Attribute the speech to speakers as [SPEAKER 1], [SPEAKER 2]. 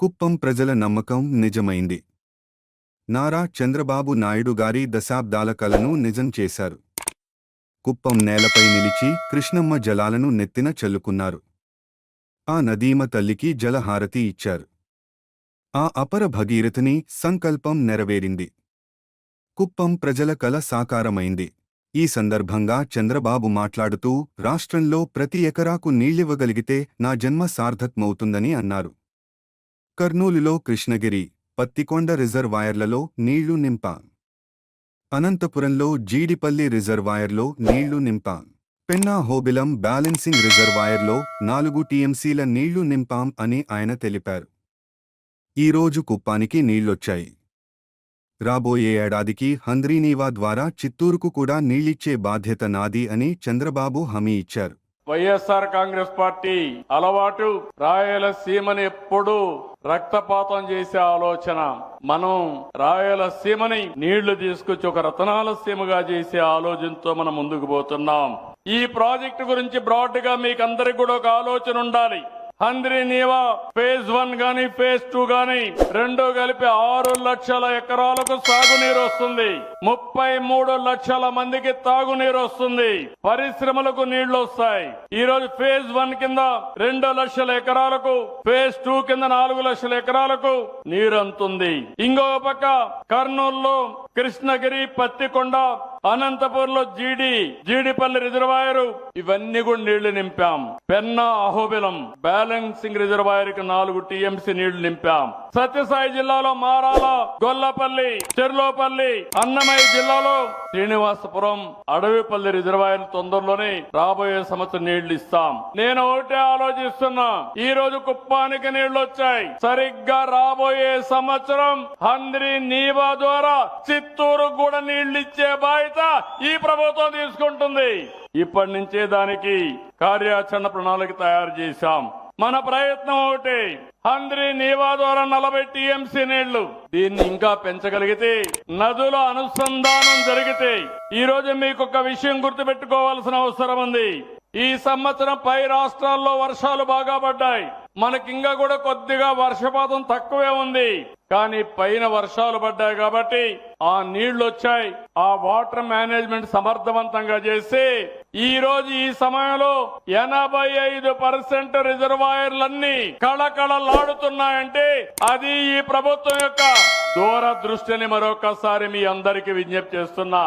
[SPEAKER 1] కుప్పం ప్రజల నమ్మకం నిజమైంది. నారా చంద్రబాబు నాయుడు గారి దశాబ్దాల కలను నిజం చేశారు. కుప్పం నేలపై నిలిచి కృష్ణమ్మ జలాలను నెత్తిన చల్లుకున్నారు. ఆ నదీమ తల్లికి జలహారతి ఇచ్చారు. ఆ అపర భగీరథని సంకల్పం నెరవేరింది. కుప్పం ప్రజల కల సాకారమైంది. ఈ సందర్భంగా చంద్రబాబు మాట్లాడుతూ రాష్ట్రంలో ప్రతి ఎకరాకు నీళ్ళివ్వగలిగితే నా జన్మ సార్థకమవుతుందని అన్నారు. కర్నూలులో కృష్ణగిరి పత్తికొండ రిజర్వాయర్లలో నీళ్ళు నింపాం. అనంతపురంలో జీడిపల్లి రిజర్వాయర్లో నీళ్ళు నింపాం. పెన్నా హోబిలం బ్యాలెన్సింగ్ రిజర్వాయర్లో నాలుగు టీఎంసీల నీళ్ళు నింపాం అని ఆయన తెలిపారు. ఈరోజు కుప్పానికి నీళ్ళొచ్చాయి. రాబోయే ఏడాదికి హంద్రీనీవా ద్వారా చిత్తూరుకు కూడా నీళ్ళిచ్చే బాధ్యత నాది అని చంద్రబాబు హామీ ఇచ్చారు.
[SPEAKER 2] వైఎస్ఆర్ కాంగ్రెస్ పార్టీ అలవాటు రాయలసీమని ఎప్పుడూ రక్తపాతం చేసే ఆలోచన. మనం రాయలసీమని నీళ్ళు తీసుకొచ్చి ఒక రతనాల సీమగా చేసే ఆలోచనతో మనం ముందుకు పోతున్నాం. ఈ ప్రాజెక్టు గురించి బ్రాడ్గా మీకు అందరికి కూడా ఒక ఆలోచన ఉండాలి. హంద్రి నీవా ఫేజ్ వన్ గాని ఫేజ్ టూ గాని రెండు కలిపి ఆరు లక్షల ఎకరాలకు సాగునీరు వస్తుంది. ముప్పై మూడు లక్షల మందికి తాగునీరు వస్తుంది. పరిశ్రమలకు నీళ్ళు వస్తాయి. ఈ రోజు ఫేజ్ వన్ కింద రెండు లక్షల ఎకరాలకు ఫేజ్ టూ కింద నాలుగు లక్షల ఎకరాలకు నీరు అంతుంది ఇంకో పక్క కర్నూలులో కృష్ణగిరి పత్తికొండ అనంతపూర్లో జీడి జీడిపల్లి రిజర్వాయరు ఇవన్నీ కూడా నీళ్ళు నింపాం. పెన్నా అహోబిలం బ్యాలెన్సింగ్ రిజర్వాయర్కి నాలుగు టీఎంసీ నీళ్ళు నింపాం. సత్యసాయి జిల్లాలో మారాల గొల్లపల్లి చెర్లోపల్లి అన్నమయ్య జిల్లాలో శ్రీనివాసపురం అడవిపల్లి రిజర్వాయర్ తొందరలోనే రాబోయే సంవత్సరం నీళ్ళు ఇస్తాం. నేను ఒకటే ఆలోచిస్తున్నా. ఈ రోజు కుప్పానికి నీళ్ళు వచ్చాయి. సరిగ్గా రాబోయే సంవత్సరం హంద్రి నీవా ద్వారా చిత్తూరు కూడా నీళ్ళు ఇచ్చే బాధ్యత ఈ ప్రభుత్వం తీసుకుంటుంది. ఇప్పటి నుంచే దానికి కార్యాచరణ ప్రణాళిక తయారు చేశాం. మన ప్రయత్నం ఒకటి. హంద్రి నీవా ద్వారా నలభై టీఎంసీ నీళ్ళు. దీన్ని ఇంకా పెంచగలిగితే నదుల అనుసంధానం జరిగితే ఈ రోజు మీకు ఒక విషయం గుర్తుపెట్టుకోవాల్సిన అవసరం ఉంది. ఈ సంవత్సరం పై రాష్ట్రాల్లో వర్షాలు బాగా పడ్డాయి. మనకింకా కూడా కొద్దిగా వర్షపాతం తక్కువే ఉంది. కానీ పైన వర్షాలు పడ్డాయి కాబట్టి ఆ నీళ్ళు వచ్చాయి ఆ వాటర్ మేనేజ్మెంట్ సమర్థవంతంగా చేసి ఈ రోజు ఈ సమయంలో ఎనభై ఐదు పర్సెంట్ రిజర్వాయర్లన్నీ కళకళలాడుతున్నాయంటే అది ఈ ప్రభుత్వం యొక్క దూరదృష్టిని మరొకసారి మీ అందరికీ విజ్ఞప్తి చేస్తున్నా.